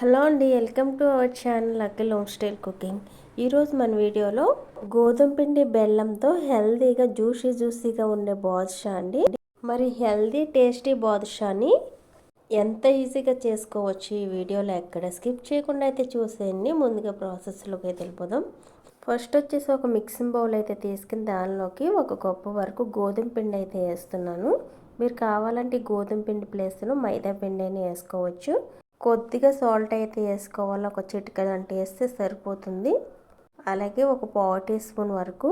Hello అండి welcome to our channel Akhil home style cooking ఈరోజు మన వీడియోలో గోధుమ పిండి బెల్లంతో హెల్తీగా జ్యూసీ జ్యూసీగా ఉండే బాదుషా అండి. మరి హెల్తీ టేస్టీ బాదుషాని ఎంత ఈజీగా చేసుకోవచ్చు ఈ వీడియోలో ఎక్కడ స్కిప్ చేయకుండా అయితే చూసేయండి. ముందుగా ప్రాసెస్లోకి అయితే వెళ్ళిపోదాం. ఫస్ట్ వచ్చేసి ఒక మిక్సింగ్ బౌల్ అయితే తీసుకుని దానిలోకి ఒక కప్పు వరకు గోధుమ పిండి అయితే వేస్తున్నాను. మీరు కావాలంటే గోధుమ పిండి ప్లేస్లో మైదా పిండి అయినా వేసుకోవచ్చు. కొద్దిగా సాల్ట్ అయితే వేసుకోవాలి. ఒక చిటిక అంటే వేస్తే సరిపోతుంది. అలాగే ఒక పావు టీ స్పూన్ వరకు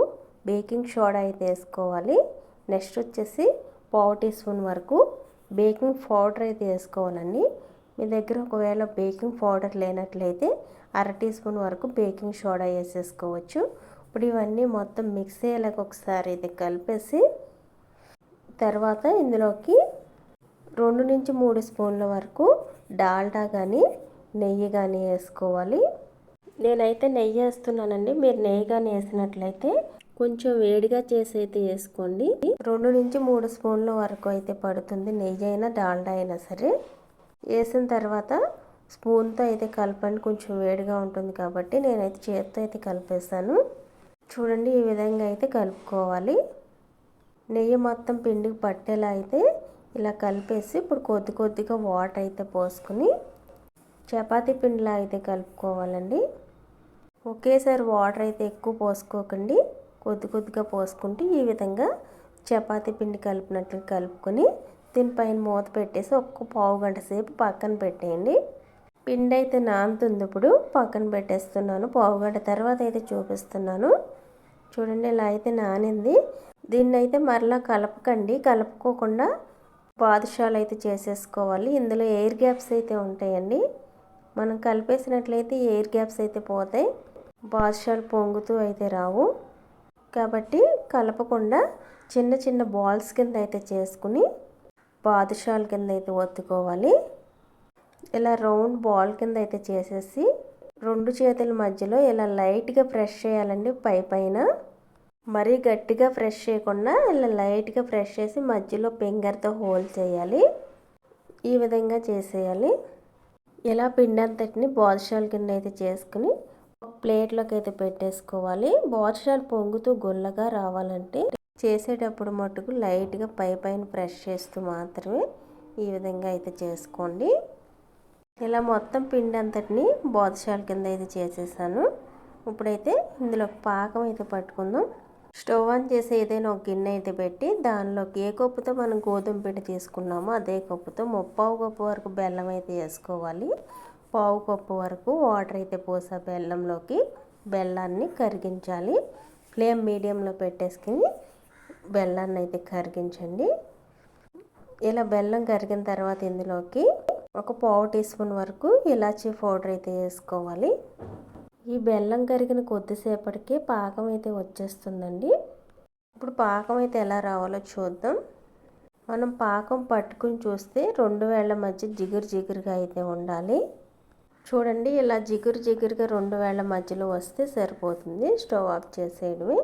బేకింగ్ సోడా అయితే వేసుకోవాలి. నెక్స్ట్ వచ్చేసి పావు టీ స్పూన్ వరకు బేకింగ్ పౌడర్ అయితే వేసుకోవాలండి. మీ దగ్గర ఒకవేళ బేకింగ్ పౌడర్ లేనట్లయితే అర టీ స్పూన్ వరకు బేకింగ్ సోడా వేసేసుకోవచ్చు. ఇప్పుడు ఇవన్నీ మొత్తం మిక్స్ అయ్యేలాగా ఒకసారి అయితే కలిపేసి తర్వాత ఇందులోకి రెండు నుంచి మూడు స్పూన్ల వరకు డాల్డా కానీ నెయ్యి కానీ వేసుకోవాలి. నేనైతే నెయ్యి వేస్తున్నానండి. మీరు నెయ్యి కానీ వేసినట్లయితే కొంచెం వేడిగా చేసి అయితే వేసుకోండి. రెండు నుంచి మూడు స్పూన్ల వరకు అయితే పడుతుంది నెయ్యి అయినా డాల్డా అయినా సరే. వేసిన తర్వాత స్పూన్తో అయితే కలపండి. కొంచెం వేడిగా ఉంటుంది కాబట్టి నేనైతే చేతితో అయితే కలిపేస్తాను చూడండి ఈ విధంగా అయితే కలుపుకోవాలి. నెయ్యి మొత్తం పిండికి పట్టేలా అయితే ఇలా కలిపేసి ఇప్పుడు కొద్ది కొద్దిగా వాటర్ అయితే పోసుకుని చపాతీ పిండిలా అయితే కలుపుకోవాలండి. ఒకేసారి వాటర్ అయితే ఎక్కువ పోసుకోకండి. కొద్ది కొద్దిగా పోసుకుంటూ ఈ విధంగా చపాతీ పిండి కలిపినట్లు కలుపుకొని దీనిపైన మూత పెట్టేసి ఒక్క పావు గంట సేపు పక్కన పెట్టేయండి. పిండి అయితే నానుతుంది ఇప్పుడు పక్కన పెట్టేస్తున్నాను. పావు గంట తర్వాత అయితే చూపిస్తున్నాను. చూడండి ఇలా అయితే నానింది. దీన్ని అయితే మరలా కలపకండి. కలుపుకోకుండా బాదుషాలు అయితే చేసేసుకోవాలి. ఇందులో ఎయిర్ గ్యాప్స్ అయితే ఉంటాయండి. మనం కలిపేసినట్లయితే ఎయిర్ గ్యాప్స్ అయితే పోతాయి. బాదుషాలు పొంగుతూ అయితే రావు. కాబట్టి కలపకుండా చిన్న చిన్న బాల్స్ కింద అయితే చేసుకుని బాదుషాల కింద అయితే ఒత్తుకోవాలి. ఇలా రౌండ్ బాల్ కింద అయితే చేసేసి రెండు చేతుల మధ్యలో ఇలా లైట్గా ప్రెస్ చేయాలండి పై పైన. మరీ గట్టిగా ఫ్రెష్ చేయకుండా ఇలా లైట్గా ఫ్రెష్ చేసి మధ్యలో ఫింగర్తో హోల్ చేయాలి. ఈ విధంగా చేసేయాలి. ఇలా పిండి అంతటిని బాదుషాల కింద అయితే చేసుకుని ప్లేట్లోకి అయితే పెట్టేసుకోవాలి. బాదుషాలు పొంగుతూ గొల్లగా రావాలంటే చేసేటప్పుడు మటుకు లైట్గా పై పైన ప్రెష్ చేస్తూ మాత్రమే ఈ విధంగా అయితే చేసుకోండి. ఇలా మొత్తం పిండి అంతటిని బాదుషాల కింద అయితే చేసేసాను. ఇప్పుడైతే ఇందులో పాకం అయితే పట్టుకుందాం. స్టవ్ ఆన్ చేసి ఏదైనా ఒక గిన్నె అయితే పెట్టి దానిలోకి ఏ కప్పుతో మనం గోధుమ పిండి తీసుకున్నామో అదే కప్పుతో ముప్పావు కప్పు వరకు బెల్లం అయితే వేసుకోవాలి. పావు కప్పు వరకు వాటర్ అయితే పోసా బెల్లంలోకి బెల్లాన్ని కరిగించాలి. ఫ్లేమ్ మీడియంలో పెట్టేసుకుని బెల్లాన్ని అయితే కరిగించండి. ఇలా బెల్లం కరిగిన తర్వాత ఇందులోకి ఒక పావు టీ స్పూన్ వరకు ఇలాచీ పౌడర్ అయితే వేసుకోవాలి. ఈ బెల్లం కరిగిన కొద్దిసేపటికి పాకం అయితే వచ్చేస్తుందండి. ఇప్పుడు పాకం అయితే ఎలా రావాలో చూద్దాం. మనం పాకం పట్టుకుని చూస్తే రెండు వేళ్ళ మధ్య జిగురు జిగురుగా అయితే ఉండాలి. చూడండి ఇలా జిగురు జిగురుగా రెండు వేళ్ళ మధ్యలో వస్తే సరిపోతుంది. స్టవ్ ఆఫ్ చేసేయడమే.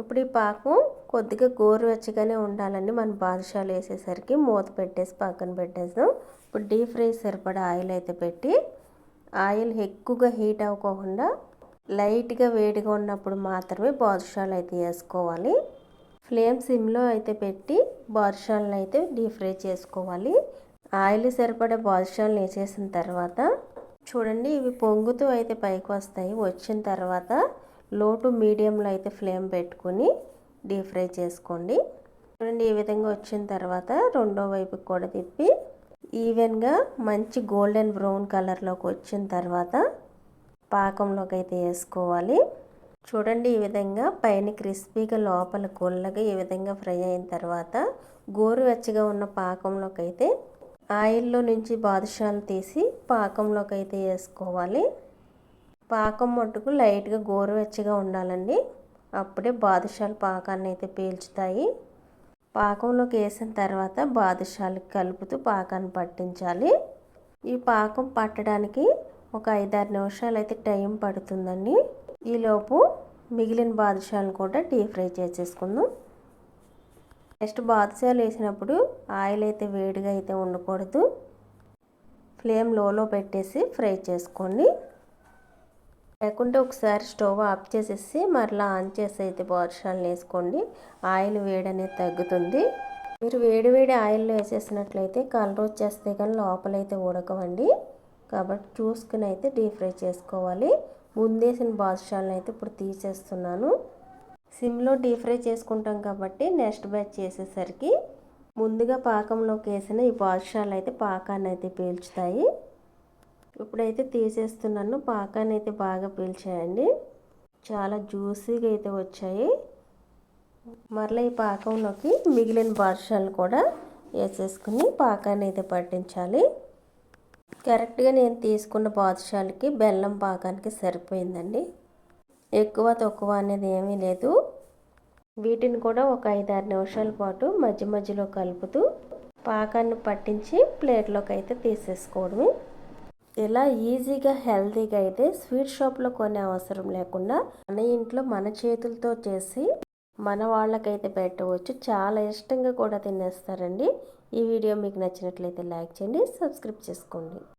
ఇప్పుడు ఈ పాకం కొద్దిగా గోరువెచ్చగానే ఉండాలండి. మనం బాదుషాలు వేసేసరికి మూత పెట్టేసి పక్కన పెట్టేద్దాం. ఇప్పుడు డీప్ ఫ్రై సరిపడా ఆయిల్ అయితే పెట్టి ఆయిల్ ఎక్కువగా హీట్ అవ్వకుండా లైట్గా వేడిగా ఉన్నప్పుడు మాత్రమే బాదుషాలు అయితే వేసుకోవాలి. ఫ్లేమ్ సిమ్లో అయితే పెట్టి బాదుషాలను అయితే డీప్ ఫ్రై చేసుకోవాలి. ఆయిల్ సరిపడే బాదుషాలను వేసేసిన తర్వాత చూడండి ఇవి పొంగుతూ అయితే పైకి వస్తాయి. వచ్చిన తర్వాత లో టు మీడియంలో అయితే ఫ్లేమ్ పెట్టుకుని డీప్ ఫ్రై చేసుకోండి. చూడండి ఈ విధంగా వచ్చిన తర్వాత రెండో వైపు కూడా తిప్పి ఈవెన్గా మంచి గోల్డెన్ బ్రౌన్ కలర్లోకి వచ్చిన తర్వాత పాకంలోకి అయితే వేసుకోవాలి. చూడండి ఈ విధంగా పైన క్రిస్పీగా లోపల గొల్లగా ఈ విధంగా ఫ్రై అయిన తర్వాత గోరువెచ్చగా ఉన్న పాకంలోకి అయితే ఆయిల్లో నుంచి బాదుషాలు తీసి పాకంలోకి అయితే వేసుకోవాలి. పాకం మట్టుకు లైట్గా గోరువెచ్చగా ఉండాలండి. అప్పుడే బాదుషాలు పాకాన్ని అయితే పీల్చుతాయి. పాకంలోకి వేసిన తర్వాత బాదుషాలు కలుపుతూ పాకాన్ని పట్టించాలి. ఈ పాకం పట్టడానికి ఒక ఐదారు నిమిషాలు అయితే టైం పడుతుందండి. ఈలోపు మిగిలిన బాదుషాలను కూడా డీప్ ఫ్రై చేసేసుకుందాం. నెక్స్ట్ బాదుషాలు వేసినప్పుడు ఆయిల్ అయితే వేడిగా అయితే ఉండకూడదు. ఫ్లేమ్ లోలో పెట్టేసి ఫ్రై చేసుకోండి. లేకుంటే ఒకసారి స్టవ్ ఆఫ్ చేసేసి మరలా ఆన్ చేసి అయితే బాదుషాలను వేసుకోండి. ఆయిల్ వేడి అనేది తగ్గుతుంది. మీరు వేడి వేడి ఆయిల్లో వేసేసినట్లయితే కలర్ వచ్చేస్తే కానీ లోపలైతే ఉడకవండి. కాబట్టి చూసుకుని అయితే డీప్ ఫ్రై చేసుకోవాలి. ముందేసిన బాదుషాలను అయితే ఇప్పుడు తీసేస్తున్నాను. సిమ్లో డీప్ ఫ్రై చేసుకుంటాం కాబట్టి నెక్స్ట్ బ్యాచ్ చేసేసరికి ముందుగా పాకంలోకి వేసిన ఈ బాదుషాలు అయితే పాకాన్ని అయితే పీల్చుతాయి. ఇప్పుడైతే తీసేస్తున్నాను పాకాన్ని అయితే బాగా పీల్చాయండి. చాలా జ్యూసీగా అయితే వచ్చాయి. మరలా ఈ పాకంలోకి మిగిలిన బాదుషాలు కూడా వేసేసుకుని పాకాన్ని అయితే పట్టించాలి. కరెక్ట్గా నేను తీసుకున్న బాదుషాలకి బెల్లం పాకానికి సరిపోయిందండి. ఎక్కువ తక్కువ అనేది ఏమీ లేదు. వీటిని కూడా ఒక ఐదారు నిమిషాల పాటు మధ్య మధ్యలో కలుపుతూ పాకాన్ని పట్టించి ప్లేట్లోకి అయితే తీసేసుకోవడమే. ఇలా ఈజీగా హెల్తీగా అయితే స్వీట్ షాప్లో కొనే అవసరం లేకుండా మన ఇంట్లో మన చేతులతో చేసి మన వాళ్ళకైతే పెట్టవచ్చు. చాలా ఇష్టంగా కూడా తినేస్తారండి. ఈ వీడియో మీకు నచ్చినట్లయితే లైక్ చేయండి సబ్స్క్రైబ్ చేసుకోండి.